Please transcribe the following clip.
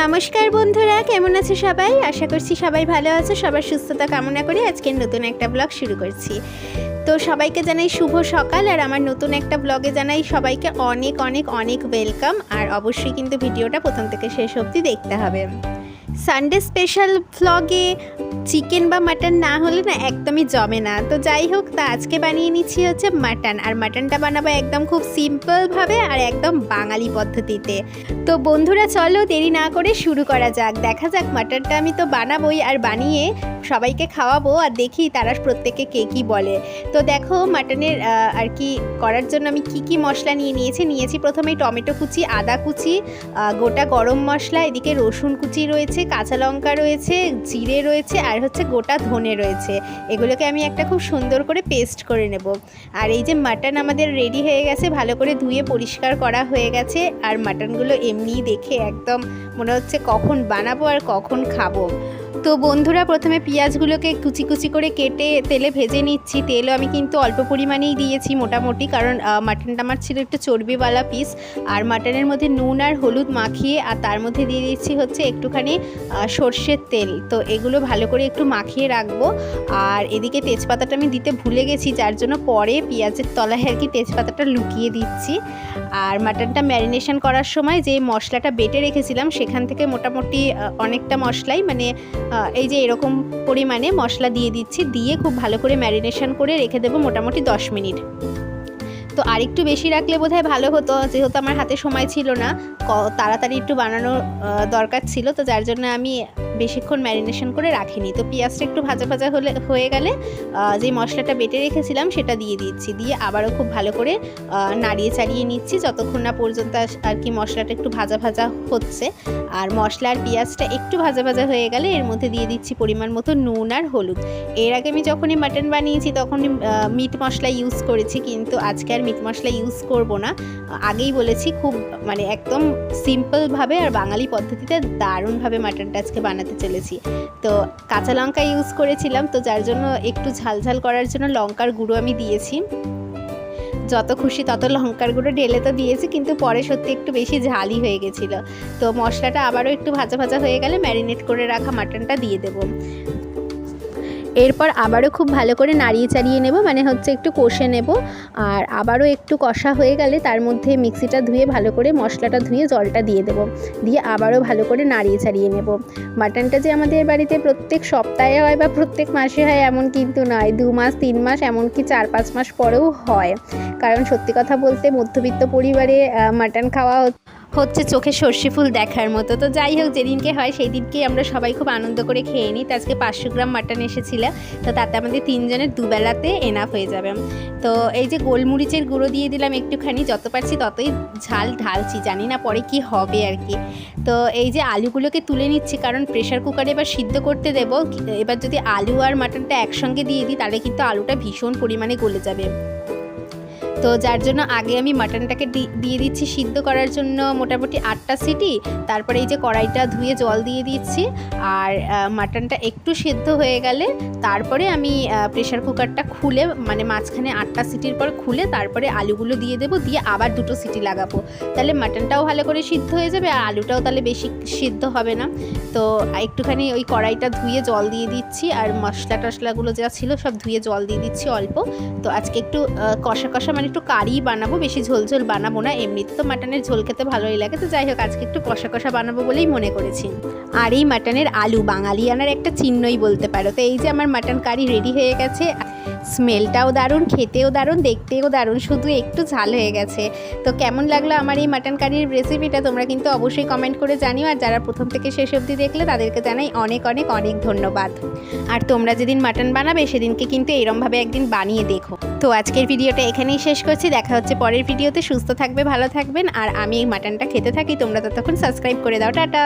নমস্কার বন্ধুরা, কেমন আছে সবাই? আশা করছি সবাই ভালো আছো, সবার সুস্থতা কামনা করে আজকে নতুন একটা ব্লগ শুরু করছি। তো সবাইকে জানাই শুভ সকাল, আর আমার নতুন একটা ব্লগে জানাই সবাইকে অনেক অনেক অনেক ওয়েলকাম আর অবশ্যই কিন্তু ভিডিওটা প্রথম থেকে শেষ অবধি দেখতে হবে। সানডে স্পেশাল ভ্লগে চিকেন বা মাটন না হলে না একদমই জমে না। তো যাই হোক, তা আজকে বানিয়ে নিচ্ছি হচ্ছে মাটন আর মাটনটা বানাবো একদম খুব সিম্পলভাবে আর একদম বাঙালি পদ্ধতিতে। তো বন্ধুরা, চলো দেরি না করে শুরু করা যাক। দেখা যাক মাটনটা আমি তো বানাবোই। আর বানিয়ে সবাইকে খাওয়াবো আর দেখি তারা প্রত্যেকে কে কী বলে। তো দেখো মাটনের আর কি করার জন্য আমি কি কি মশলা নিয়ে নিয়েছি। নিয়েছি প্রথমে টমেটো কুচি, আদা কুচি গোটা গরম মশলা, এদিকে রসুন কুচি রয়েছে, কাঁচা লঙ্কা রয়েছে, জিরে রয়েছে আর হচ্ছে গোটা ধনে রয়েছে। এগুলোকে আমি একটা খুব সুন্দর করে পেস্ট করে নেব। আর এই যে মাটন আমাদের রেডি হয়ে গেছে, ভালো করে ধুয়ে পরিষ্কার করা হয়ে গেছে আর মাটনগুলো এমনি দেখে একদম মনে হচ্ছে কখন বানাবো আর কখন খাব। তো বন্ধুরা, প্রথমে পেঁয়াজগুলোকে কুচি কুচি করে কেটে তেলে ভেজে নিচ্ছি। তেলও আমি কিন্তু অল্প পরিমাণেই দিয়েছি মোটামুটি, কারণ মাটনটা আমার ছিল একটু চর্বিওয়ালা পিস আর মাটনের মধ্যে নুন আর হলুদ মাখিয়ে, আর তার মধ্যে দিয়ে দিচ্ছি হচ্ছে একটুখানি সর্ষের তেল। তো এগুলো ভালো করে একটু মাখিয়ে রাখব। আর এদিকে তেজপাতাটা আমি দিতে ভুলে গেছি, যার জন্য পরে পেঁয়াজের তলায় আর কি তেজপাতাটা লুকিয়ে দিচ্ছি। আর মাটনটা ম্যারিনেশন করার সময় যে মশলাটা বেটে রেখেছিলাম, সেখান থেকে মোটামুটি অনেকটা মশলাই মানে এই যে এরকম পরিমাণে মশলা দিয়ে দিচ্ছি, দিয়ে খুব ভালো করে ম্যারিনেশন করে রেখে দেবো মোটামুটি দশ মিনিট। তো আরেকটু বেশি রাখলে বোধহয় ভালো হতো, যেহেতু আমার হাতে সময় ছিল না তাড়াতাড়ি একটু বানানোর দরকার ছিল, তো যার জন্য আমি বেশিক্ষণ ম্যারিনেশন করে রাখিনি। তো পেঁয়াজটা একটু ভাজা ভাজা হলে, হয়ে গেলে যে মশলাটা বেটে রেখেছিলাম সেটা দিয়ে দিচ্ছি। দিয়ে আবারও খুব ভালো করে নাড়িয়ে চাড়িয়ে নিচ্ছি। যতক্ষণ না পর্যন্ত আর কি মশলাটা একটু ভাজা ভাজা হচ্ছে। আর মশলা আর পেঁয়াজটা একটু ভাজা ভাজা হয়ে গেলে এর মধ্যে দিয়ে দিচ্ছি পরিমাণ মতো নুন আর হলুদ। এর আগে আমি যখনই মাটন বানিয়েছি, তখনই মিট মশলা ইউজ করেছি। কিন্তু আজকে আর মিট মশলা ইউজ করব না। আগেই বলেছি, খুব মানে একদম সিম্পলভাবে আর বাঙালি পদ্ধতিতে দারুণভাবে মাটনটা আজকে বানাতে চলেছি। তো কাঁচা লঙ্কা ইউজ করেছিলাম, তো যার জন্য একটু ঝালঝাল করার জন্য লঙ্কার গুঁড়ো আমি দিয়েছি। যত খুশি তত লঙ্কার গুঁড়ো ঢেলে তো দিয়েছি, কিন্তু পরে সত্যি একটু বেশি ঝালই হয়ে গেছিল। তো মশলাটা আবারও একটু ভাজা ভাজা হয়ে গেলে ম্যারিনেট করে রাখা মাটনটা দিয়ে দেবো। এরপর আবারও খুব ভালো করে নাড়িয়ে চাড়িয়ে নেব মানে হচ্ছে একটু কষে নেব। আর আবারও একটু কষা হয়ে গেলে তার মধ্যে মিক্সিটা ধুয়ে ভালো করে মশলাটা ধুয়ে জলটা দিয়ে দেব। দিয়ে আবারও ভালো করে নাড়িয়ে চাড়িয়ে নেব। মাটনটা যে আমাদের বাড়িতে প্রত্যেক সপ্তাহে হয় বা প্রত্যেক মাসে হয় এমন কিন্তু নয়। দু মাস, তিন মাস, এমনকি চার, পাঁচ মাস পরেও হয়। কারণ সত্যি কথা বলতে মধ্যবিত্ত পরিবারে মাটন খাওয়া হচ্ছে চোখে সর্ষে ফুল দেখার মতো। তো যাই হোক, যেদিনকে হয় সেই দিনকেই আমরা সবাই খুব আনন্দ করে খেয়ে নিই। তো আজকে পাঁচশো গ্রাম মাটন এসেছিল। তো তাতে আমাদের তিনজনের দুবেলাতে এনাফ হয়ে যাবে। তো এই যে গোলমরিচের গুঁড়ো দিয়ে দিলাম একটুখানি, যত পারছি ততই ঝাল ঢালছি, জানি না পরে কি হবে আর কি। তো এই যে আলুগুলোকে তুলে নিচ্ছি, কারণ প্রেশার কুকারে এবার সিদ্ধ করতে দেব। এবার যদি আলু আর মাটনটা একসঙ্গে দিয়ে দিই, তাহলে কিন্তু আলুটা ভীষণ পরিমাণে গলে যাবে। তো যার জন্য আগে আমি মাটনটাকে দিয়ে দিচ্ছি সিদ্ধ করার জন্য মোটামুটি আটটা সিটি। তারপরে এই যে কড়াইটা ধুয়ে জল দিয়ে দিচ্ছি। আর মাটনটা একটু সেদ্ধ হয়ে গেলে তারপরে আমি প্রেশার কুকারটা খুলে মানে মাঝখানে আটটা সিটির পর খুলে তারপরে আলুগুলো দিয়ে দেবো, দিয়ে আবার দুটো সিটি লাগাবো। তাহলে মাটনটাও ভালো করে সিদ্ধ হয়ে যাবে, আর আলুটাও তাহলে বেশি সিদ্ধ হবে না। তো একটুখানি ওই কড়াইটা ধুয়ে জল দিয়ে দিচ্ছি, আর মশলা টশলাগুলো যা ছিল সব ধুয়ে জল দিয়ে দিচ্ছি অল্প। তো আজকে একটু কষা কষা মানে একটু কারি বানাবো, বেশি ঝোল ঝোল বানাবো না, এমনিতে তো মাটনের ঝোল খেতে ভালোই লাগে। তো যাই হোক, আজকে একটু কষা কষা বানাবো বলেই মনে করেছি। আর এই মাটনের আলু বাঙালিয়ানার একটা চিহ্নই বলতে পারো। তো এই যে আমার মাটন কারি রেডি হয়ে গেছে, স্মেলটাও দারুণ, খেতেও দারুণ, দেখতেও দারুণ, শুধু একটু ঝাল হয়ে গেছে। তো কেমন লাগল আমার এই মাটন কারির রেসিপিটা তোমরা কিন্তু অবশ্যই কমেন্ট করে জানিও, আর যারা প্রথম থেকে শেষ অবধি দেখলে, তাদেরকে জানাই অনেক অনেক অনেক ধন্যবাদ। আর তোমরা যেদিন মাটন বানাবে, সেদিনকে কিন্তু এরমভাবে একদিন বানিয়ে দেখো। তো আজকের ভিডিওটা এখানেই শেষ করছি। দেখা হচ্ছে পরের ভিডিওতে। সুস্থ থাকবে, ভালো থাকবেন। আর আমি এই মাটনটা খেতে থাকি। তোমরা ততক্ষণ সাবস্ক্রাইব করে দাও। টাটা।